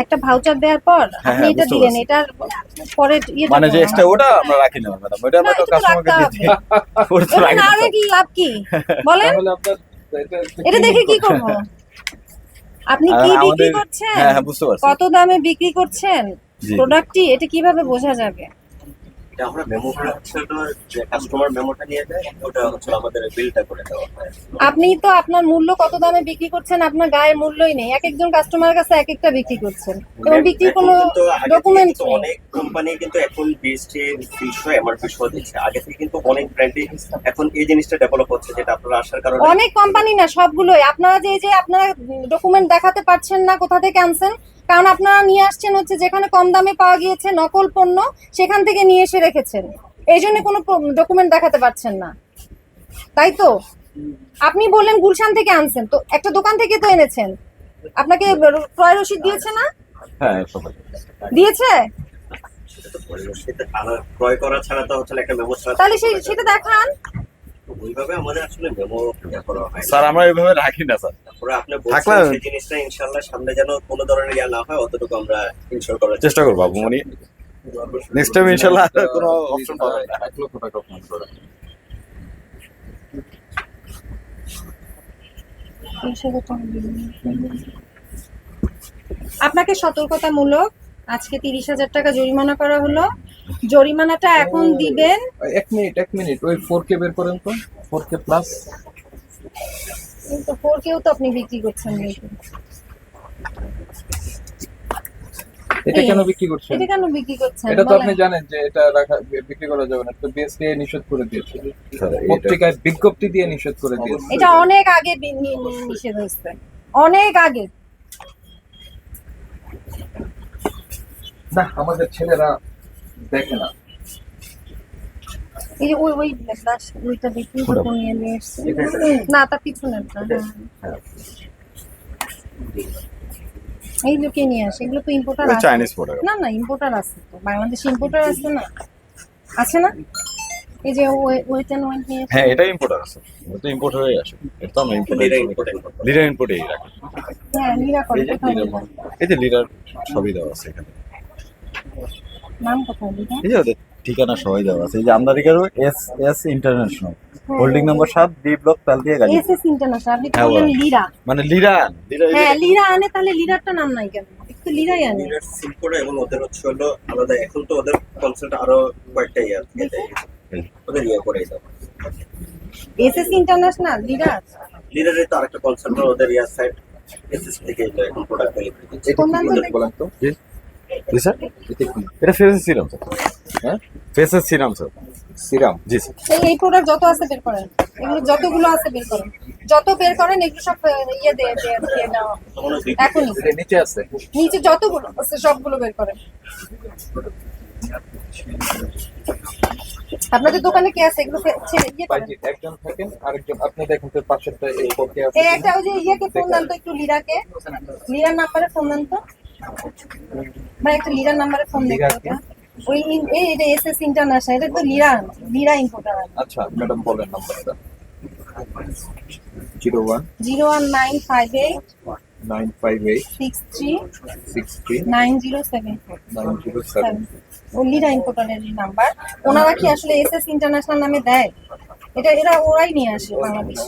একটা ভাউচার দেওয়ার পর হ্যাঁ, আপনি হ্যাঁ, এটা দিলেন এটার পরে ইয়েটা মানে যে এক্সট্রা ওটা আমরা রাখি না ম্যাডাম ওটা আমরা তো কাস্টমারকে ওটা তো রাখি না। রেখে লাভ কি? বলেন। এটা দেখে কি করব? আপনি কি বিক্রি করছেন? হ্যাঁ হ্যাঁ বুঝতে পারছি। কত দামে বিক্রি করছেন? প্রোডাক্টটি এটা কীভাবে বোঝা যাবে? এটা আমরা মেমোটা হচ্ছে যে কাস্টমার মেমোটা নিয়ে দেয় ওটা হচ্ছে আমাদের বিলটা করে দেওয়া হয়। আপনি তো আপনার মূল্য কত দামে বিক্রি করছেন আপনার গায়ের মূল্যই নেই। এক একজন কাস্টমারের কাছে এক একটা বিক্রি করছেন। এবং বিক্রির কোনো ডকুমেন্ট অনেক কোম্পানি কিন্তু এখন বিএসটি তিনশো এমআরপি সহ দিচ্ছে। আগে থেকে কিন্তু অনেক ব্র্যান্ডে এখন এই জিনিসটা ডেভেলপ হচ্ছে যেটা আপনারা আসার কারণে। অনেক কোম্পানি না সবগুলোই। আপনারা যে যে আপনারা ডকুমেন্ট দেখাতে পারছেন না কোথা থেকে আনছেন কারণ আপনারা নিয়ে আসছেন হচ্ছে যেখানে কম দামে পাওয়া গিয়েছে নকল পণ্য সেখান থেকে নিয়ে এসে রেখেছেন। এই জন্য কোনো ডকুমেন্ট দেখাতে পারছেন না। তাই তো? আপনি বললেন গুলশান থেকে আনছেন তো একটা দোকান থেকে তো এনেছেন। আপনাকে ক্রয় রসিদ দিয়েছে না? হ্যাঁ দিয়েছে? সেটা তো পরে সেটা আলাদা ক্রয় করা ছাড়া তো হচ্ছে একটা মেমো ছাড়া তাহলে সেই সেটা দেখান। ওইভাবে আমাদের আসলে মেমো করা হয় স্যার আমরা এইভাবে রাখি না স্যার। তারপরে আপনি বলছেন সেই জিনিসটা ইনশাআল্লাহ সামনে যেন কোনো ধরনের ইয়া না হয় অতটুকু আমরা ইনশোর করার চেষ্টা করব মানে নেক্সট টাইম ইনশাল্লাহ কোনো অপশন পাবেন না। লক্ষ টাকা আপনাকে সতর্কতামূলক আজকে তিরিশ হাজার টাকা জরিমানা করা হলো। জরিমানাটা এখন দিবেন। এক মিনিট এক মিনিট। ওই ফোর কে বের করেন তো। ফোর কে প্লাস কিন্তু ফোর কেও তো আপনি বিক্রি করছেন। এটা কেন বিক্রি করছেন? এটা কেন বিক্রি করছেন? এটা তো আপনি জানেন যে এটা রাখা বিক্রি করা যাবে না। তো নিষেধ করে দিয়েছে। পত্রিকায় বিজ্ঞপ্তি দিয়ে নিষেধ করে দিয়েছে। এটা অনেক আগে নিষেধ হয়েছে। অনেক আগে। না আমাদের ছেলেরা দেখে না এই যে ওই ওই গ্লাস ওইটা বিক্রি ওটা। নিয়ে নিয়ে এসছে। এটা, এটা। না তার পিছনে হ্যাঁ। এই লোকে নিয়ে আসে এগুলো তো ইম্পোর্টার আছে। চাইনিজ প্রোডাক্ট না না ইম্পোর্টার আছে তো। বাংলাদেশে ইম্পোর্টার আছে না? আছে না? এই যে ওয়েট অ্যান্ড ওয়েট নিয়ে হ্যাঁ এটা ইম্পোর্টার আছে। এটা তো ইম্পোর্ট হয়ে আসে। এটা তো আমরা ইম্পোর্ট। লিডার রাখি। হ্যাঁ করে? এই যে লিডার সবই দেওয়া আছে এখানে। নাম কোথায় লীরা? এই ঠিকানা সবাই দেওয়া আছে। এই যে আমদানিকারও S S international. Holding number সাত ডি ব্লক তালদিয়া গাড়ি। এসএস ইন্টারন্যাশনাল আপনি হ্যাঁ, বললেন মানে লিরা- হ্যাঁ লীরা আনে তাহলে লীরারটা নাম নাই কেন? একটু লীরাই আনে। সিল করে এবং ওদের হচ্ছে হলো আলাদা এখন তো ওদের কনসেপ্ট আরও কয়েকটা ইয়ে আছে ওদের ইয়ে করে দাও এসএস ইন্টারন্যাশনাল লীরার লিডারের তো আরেকটা কনসেপ্ট ওদের ইয়ার সাইড এসএস থেকে এগুলো এখন প্রোডাক্ট ডেলিভারি দিচ্ছে। কোন নাম বলেন তো। জি স্যার? এটা ফেসেস সিরাম স্যার। হ্যাঁ? Faces serum sir. সিরাম? জি স্যার। এই প্রোডাক্ট যত আছে বের করেন। এগুলো যতগুলো আছে বের করেন। যত বের করেন এগুলো সব ইয়ে দিয়ে দিয়ে দাও এটা নিচে আছে? নিচে যতগুলো আছে সবগুলো বের করেন। আপনাদের দোকানে কি আছে? এগুলো ছেড়ে ইয়ে করেন। একজন থাকেন আরেকজন আপনি দেখেন তো পাশেরটা এই পক্ষে আছে এই একটা ওই যে ইয়েকে ফোন দেন তো একটু লীরাকে লীরার নাম্বারে ফোন দেন তো। ভাই একটা লীরার নাম্বারে ফোন লীরা ওই এই এটা এসএস ইন্টারন্যাশনাল এটা তো লীরা লীরা ইম্পোর্টার আচ্ছা ম্যাডাম বলেন নাম্বারটা zero one zero one nine five eight nine five eight six three six three nine zero seven nine zero seven ও লীরা ইম্পোর্টারের নাম্বার ওনারা কি আসলে এসএস ইন্টারন্যাশনাল নামে দেয়? এটা এরা ওরাই নিয়ে আসে বাংলাদেশ।